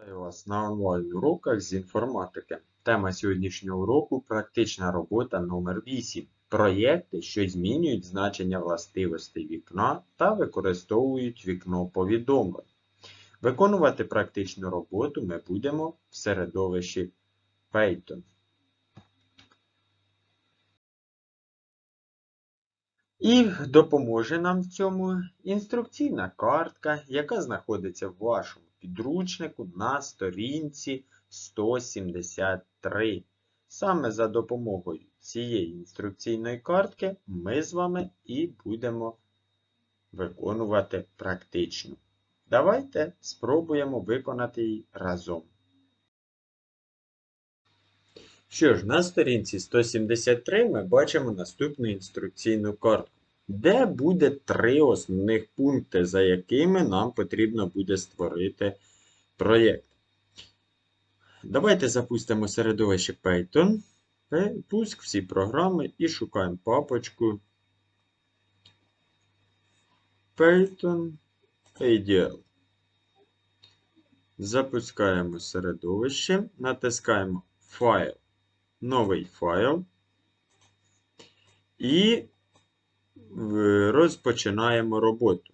Вітаю вас на онлайн-уроках з інформатики. Тема сьогоднішнього уроку практична робота номер 8 Проєкти, що змінюють значення властивостей вікна та використовують вікно повідомлень. Виконувати практичну роботу ми будемо в середовищі Python. І допоможе нам в цьому інструкційна картка, яка знаходиться в вашому підручнику на сторінці 173. Саме за допомогою цієї інструкційної картки ми з вами і будемо виконувати практично. Давайте спробуємо виконати її разом. Що ж, на сторінці 173 ми бачимо наступну інструкційну картку, де буде три основних пункти, за якими нам потрібно буде створити проєкт. Давайте запустимо середовище Python, пуск всі програми і шукаємо папочку Python ADL. Запускаємо середовище, натискаємо файл новий файл і розпочинаємо роботу.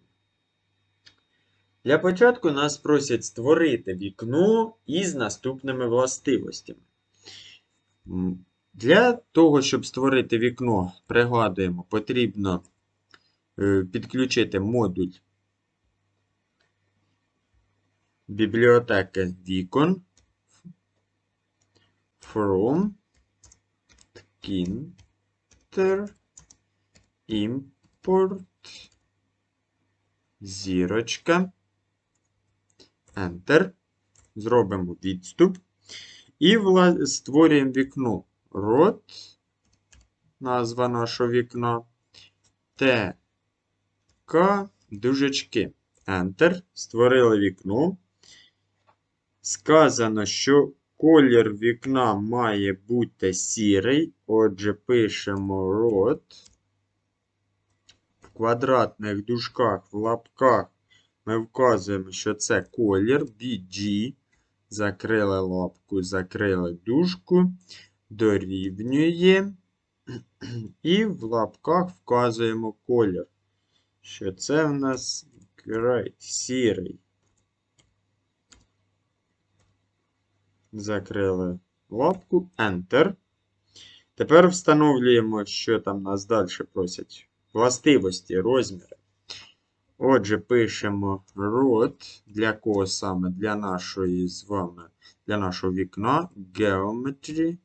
Для початку нас просять створити вікно із наступними властивостями. Для того, щоб створити вікно, пригадуємо, потрібно підключити модуль бібліотеки вікон from Kinter import зірочка. Enter. Зробимо відступ. І створюємо вікно рот. Назва нашого вікна. ТК дужечки. Enter. Створили вікно. Сказано, що Колір вікна має бути сірий. Отже, пишемо рот. Квадратних дужках, в лапках ми вказуємо, що це колір BG. Закрили лапку, закрили дужку, дорівнює. І в лапках вказуємо колір. Що це в нас грей, сірий. Закрили лапку, Enter. Тепер встановлюємо, що там нас далі просять. Властивості, розміри. Отже, пишемо рот. Для кого саме? Для нашої з вами, для нашого вікна. Geometry.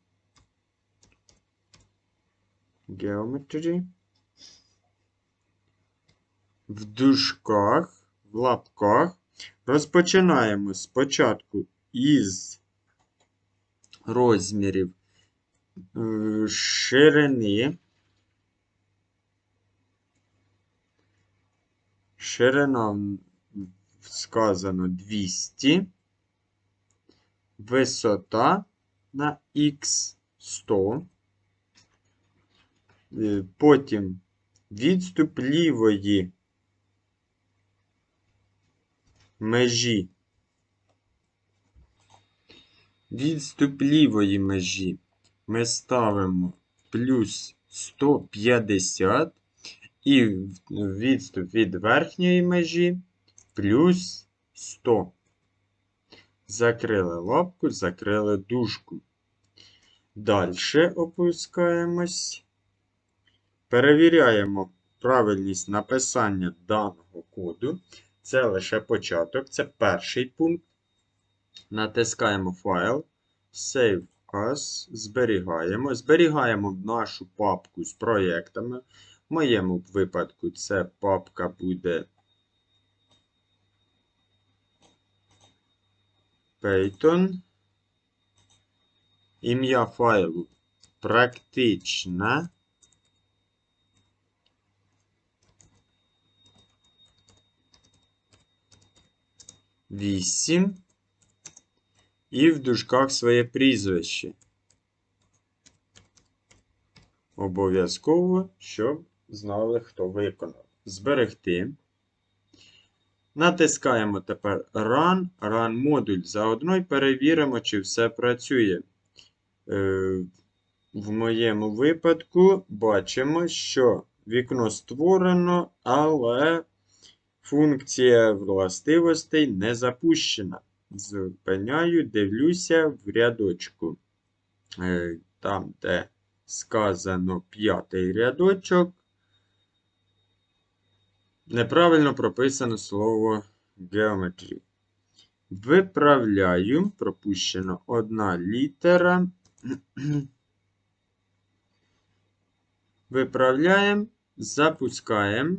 Geometry. В дужках, в лапках. Розпочинаємо спочатку із розмірів е, ширини. Ширина сказано 200, висота на х 100, е, потім відступ лівої межі. Відступ лівої межі. Ми ставимо плюс 150 і відступ від верхньої межі плюс 100. Закрили лапку, закрили дужку. Далі опускаємось. Перевіряємо правильність написання даного коду. Це лише початок, це перший пункт. Натискаємо файл, Save As, зберігаємо. Зберігаємо нашу папку з проєктами. В моєму випадку це папка буде Python. Ім'я файлу практична. Вісім і в дужках своє прізвище. Обов'язково, щоб знали, хто виконав. Зберегти. Натискаємо тепер Run, Run модуль. Заодно й перевіримо, чи все працює. Е, в моєму випадку бачимо, що вікно створено, але функція властивостей не запущена. Зупиняю, дивлюся в рядочку. Е, Там, де сказано п'ятий рядочок. Неправильно прописано слово geometry. Виправляю, пропущено одна літера. Виправляємо, запускаємо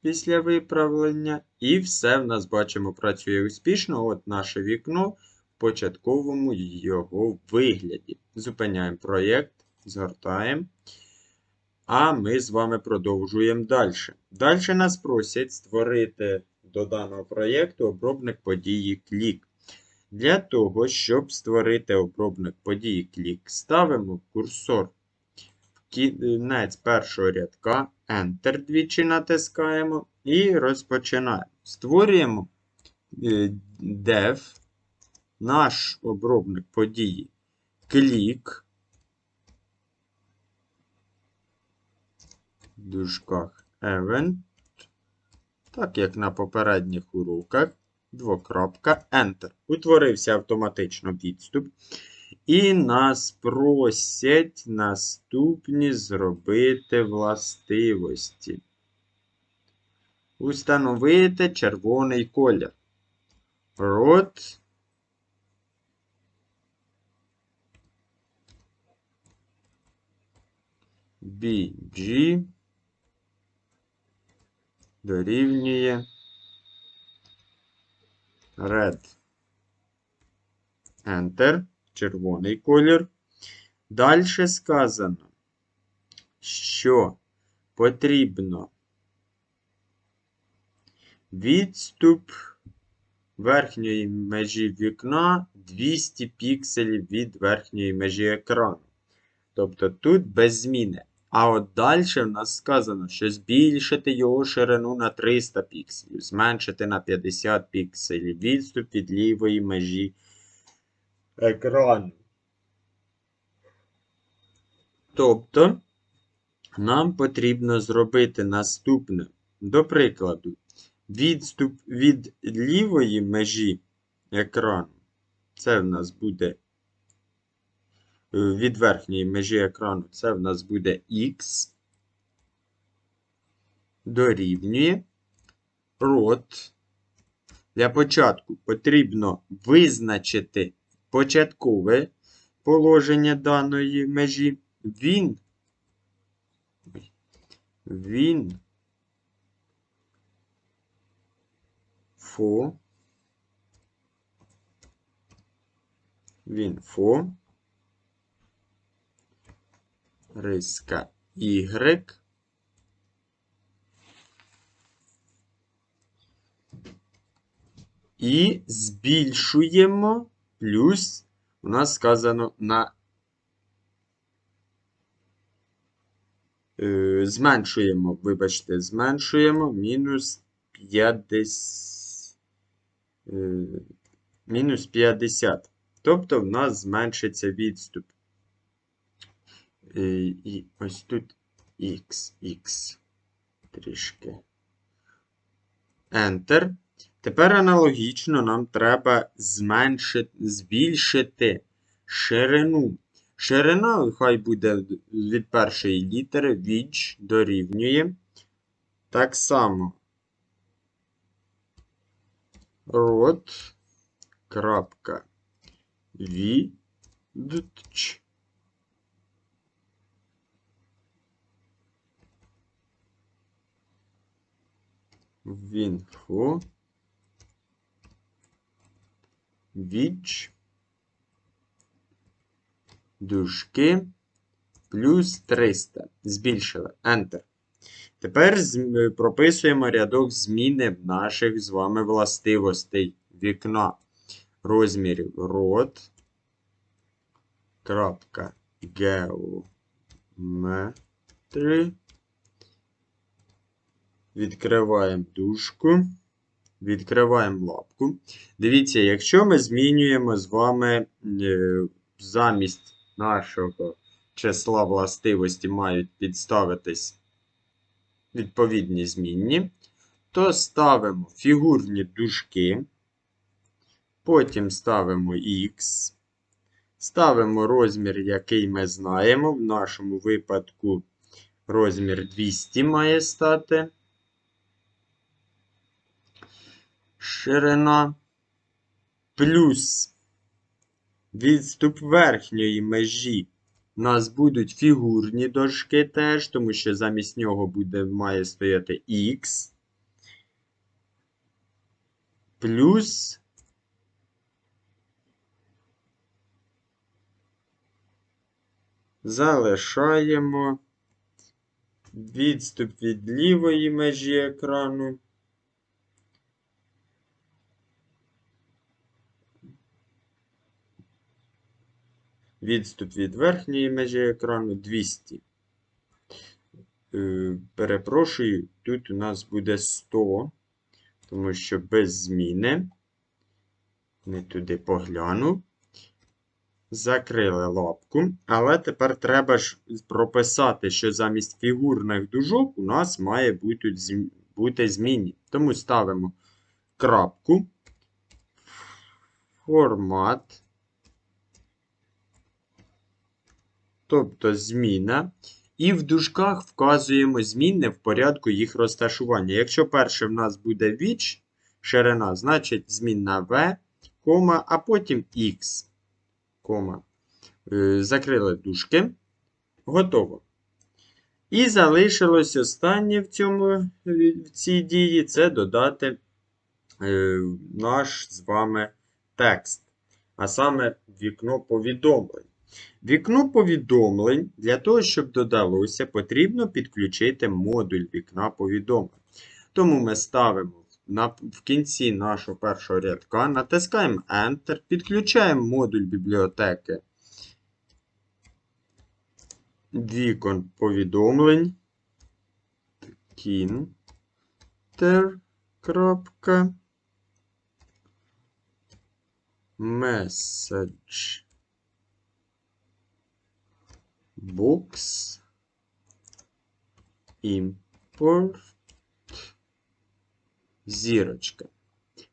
після виправлення. І все в нас бачимо працює успішно. От наше вікно в початковому його вигляді. Зупиняємо проєкт, згортаємо. А ми з вами продовжуємо далі. Далі нас просять створити до даного проєкту обробник події клік. Для того, щоб створити обробник події клік, ставимо курсор в кінець першого рядка, Enter двічі натискаємо і розпочинаємо. Створюємо е, dev, наш обробник події клік. Дужках event, так як на попередніх уроках, двокрапка, Enter. Утворився автоматично відступ. І нас просять наступні зробити властивості. Установити червоний колір. Рот. BG дорівнює Red. Enter. Червоний колір. Далі сказано, що потрібно відступ верхньої межі вікна 200 пікселів від верхньої межі екрану. Тобто тут без зміни. А от далі в нас сказано, що збільшити його ширину на 300 пікселів, зменшити на 50 пікселів відступ від лівої межі екрану. Тобто, нам потрібно зробити наступне. До прикладу, відступ від лівої межі екрану. Це в нас буде від верхньої межі екрану, це в нас буде X. Дорівнює рот. Для початку потрібно визначити початкове положення даної межі. Він. Він. Фо. Він фо. Риска Y. І збільшуємо плюс у нас сказано на е, зменшуємо, вибачте, зменшуємо мінус 50. Е, мінус 50. Тобто в нас зменшиться відступ. І ось тут x, x трішки. Enter. Тепер аналогічно нам треба зменшити, збільшити ширину. Ширина, хай буде від першої літери, відж дорівнює. Так само рот, крапка, відч. Вінфо. Віч. Дужки плюс 300. Збільшили. Enter. Тепер прописуємо рядок зміни наших з вами властивостей вікна. Розмірів рот. Крапка геометри. Відкриваємо дужку. Відкриваємо лапку. Дивіться, якщо ми змінюємо з вами е, замість нашого числа властивості мають підставитись відповідні змінні, то ставимо фігурні дужки, потім ставимо X, ставимо розмір, який ми знаємо. В нашому випадку розмір 200 має стати. Ширина плюс відступ верхньої межі. У нас будуть фігурні дошки теж, тому що замість нього буде, має стояти X. Плюс залишаємо відступ від лівої межі екрану. Відступ від верхньої межі екрану 200. Е, Перепрошую, тут у нас буде 100, тому що без зміни. Не туди поглянув. Закрили лапку. Але тепер треба ж прописати, що замість фігурних дужок у нас має бути, зм- бути змінні. Тому ставимо крапку. Формат. Тобто зміна. І в дужках вказуємо змінне в порядку їх розташування. Якщо перше в нас буде віч, ширина, значить змінна v, кома, а потім x. Кома. Е, Закрили дужки. Готово. І залишилось останнє в, цьому, в цій дії це додати е, наш з вами текст. А саме вікно повідомлень. Вікно повідомлень для того, щоб додалося, потрібно підключити модуль вікна повідомлень. Тому ми ставимо на, в кінці нашого першого рядка, натискаємо Enter, підключаємо модуль бібліотеки вікон повідомлень. Message. Books. Import. Зірочка.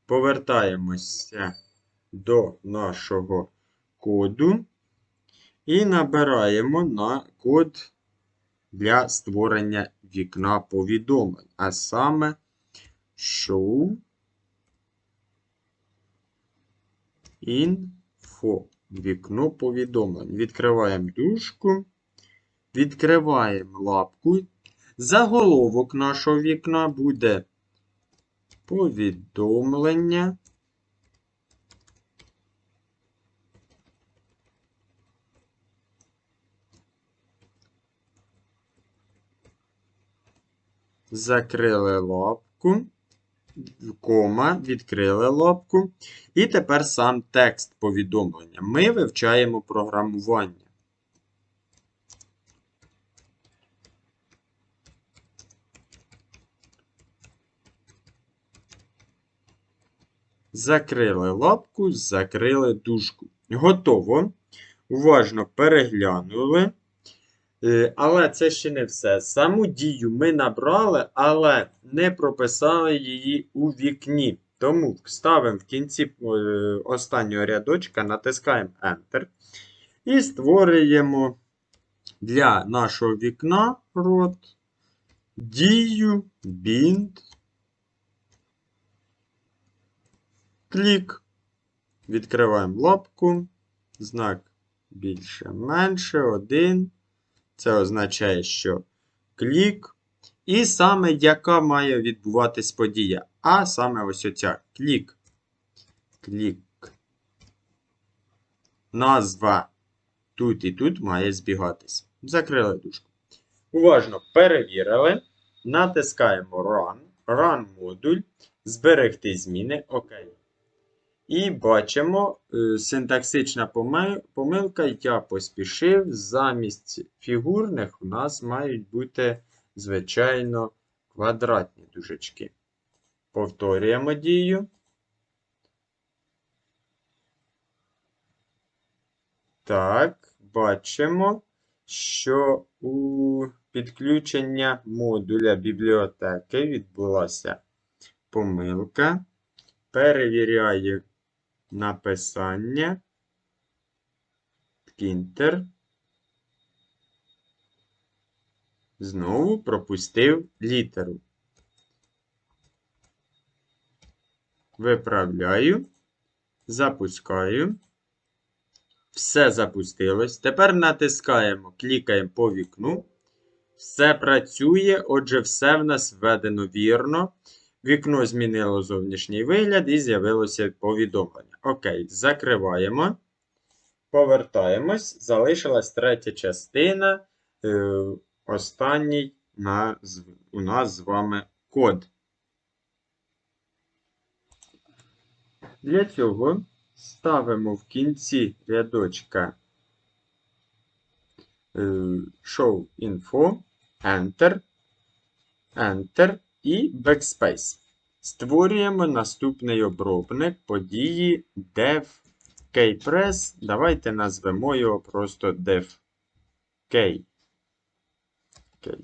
Повертаємося до нашого коду і набираємо на код для створення вікна повідомлень. А саме show info. Вікно повідомлень. Відкриваємо дужку. Відкриваємо лапку. Заголовок нашого вікна буде повідомлення. Закрили лапку, кома, відкрили лапку. І тепер сам текст повідомлення. Ми вивчаємо програмування. Закрили лапку, закрили дужку. Готово. Уважно переглянули. Е, Але це ще не все. Саму дію ми набрали, але не прописали її у вікні. Тому ставимо в кінці е, останнього рядочка, натискаємо Enter. І створюємо для нашого вікна рот дію bind клік. Відкриваємо лапку. Знак більше менше, один. Це означає, що клік. І саме яка має відбуватись подія. А саме ось оця клік. Клік. Назва тут і тут має збігатись. Закрили дужку. Уважно перевірили. Натискаємо Run. Run модуль. Зберегти зміни. ОК. І бачимо е, синтаксична помил- помилка. Я поспішив. Замість фігурних у нас мають бути, звичайно, квадратні дужечки. Повторюємо дію. Так, бачимо, що у підключення модуля бібліотеки відбулася помилка. Перевіряю написання. Кінтер. Знову пропустив літеру. Виправляю. Запускаю. Все запустилось. Тепер натискаємо, клікаємо по вікну. Все працює, отже, все в нас введено вірно. Вікно змінило зовнішній вигляд і з'явилося повідомлення. Окей, закриваємо. Повертаємось. Залишилась третя частина. Е, останній назв, у нас з вами код. Для цього ставимо в кінці рядочка е, Show Info, Enter, Enter і Backspace. Створюємо наступний обробник події dev kpress. Давайте назвемо його просто dev k. K.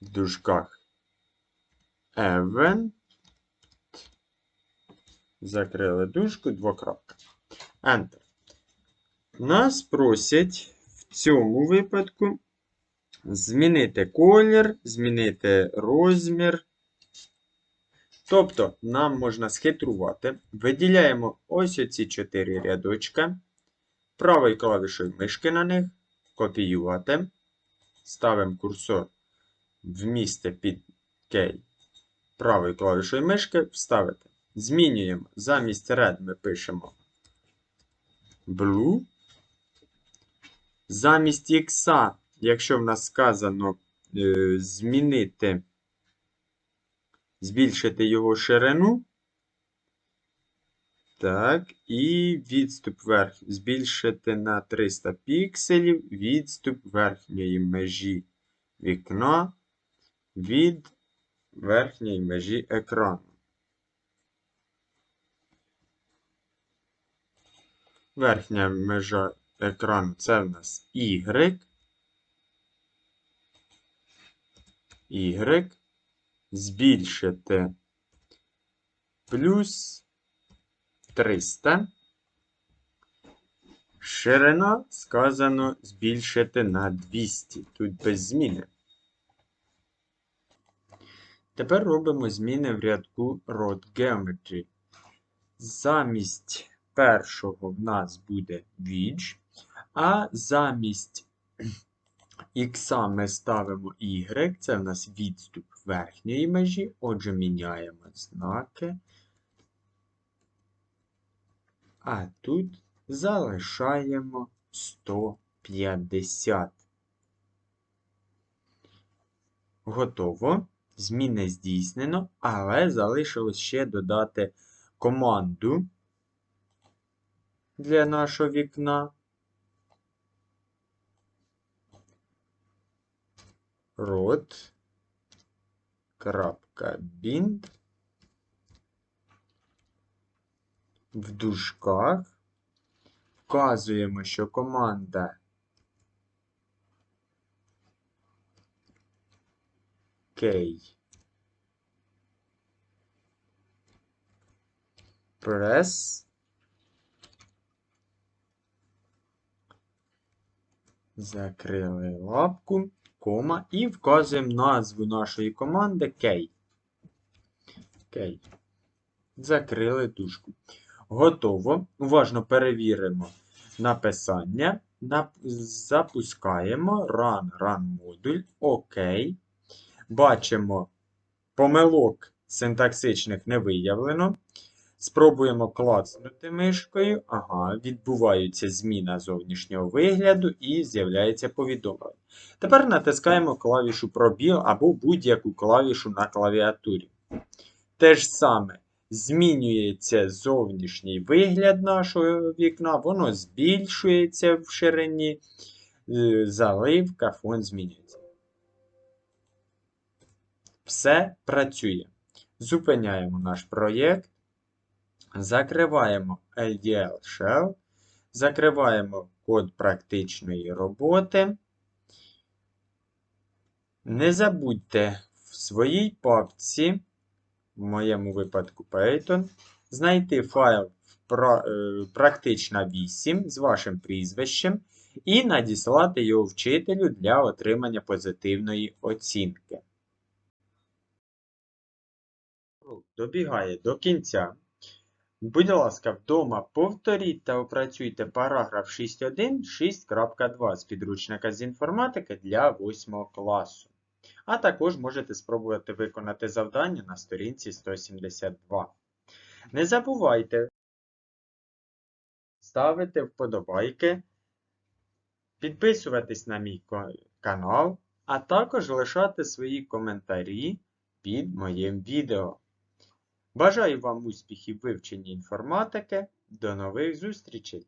В дужках event. Закрили дужку, двокрапка. Enter. Нас просять в цьому випадку змінити колір, змінити розмір. Тобто, нам можна схитрувати. Виділяємо ось оці чотири рядочка. Правою клавішою мишки на них. Копіювати. Ставимо курсор в місце під кей. Правою клавішою мишки вставити. Змінюємо. Замість red ми пишемо blue. Замість X, якщо в нас сказано е, змінити, збільшити його ширину. Так, і відступ верх збільшити на 300 пікселів, відступ верхньої межі вікна від верхньої межі екрану. Верхня межа екрану це в нас Y. Y. Збільшити плюс 300. Ширина сказано збільшити на 200. Тут без зміни. Тепер робимо зміни в рядку Road Geometry. Замість першого в нас буде Widge, а замість X ми ставимо Y, це в нас відступ верхньої межі. Отже, міняємо знаки. А тут залишаємо 150. Готово. Зміни здійснено, але залишилось ще додати команду для нашого вікна. Рот. Крапка bind в дужках. Вказуємо, що команда K press Закрили лапку, кома і вказуємо назву нашої команди K. K. Закрили дужку. Готово. Уважно перевіримо написання. Запускаємо Run Run модуль. ОК. Бачимо, помилок синтаксичних не виявлено. Спробуємо клацнути мишкою. Ага, відбувається зміна зовнішнього вигляду і з'являється повідомлення. Тепер натискаємо клавішу пробіл або будь-яку клавішу на клавіатурі. Те ж саме змінюється зовнішній вигляд нашого вікна, воно збільшується в ширині, е, заливка, фон змінюється. Все працює. Зупиняємо наш проєкт. Закриваємо LDL Shell. Закриваємо код практичної роботи. Не забудьте в своїй папці, в моєму випадку Python, знайти файл е, практична 8 з вашим прізвищем і надіслати його вчителю для отримання позитивної оцінки. Добігає до кінця. Будь ласка, вдома повторіть та опрацюйте параграф 6.1, 6.2 з підручника з інформатики для 8 класу. А також можете спробувати виконати завдання на сторінці 172. Не забувайте ставити вподобайки, підписуватись на мій канал, а також лишати свої коментарі під моїм відео. Бажаю вам успіхів вивчення інформатики. До нових зустрічей!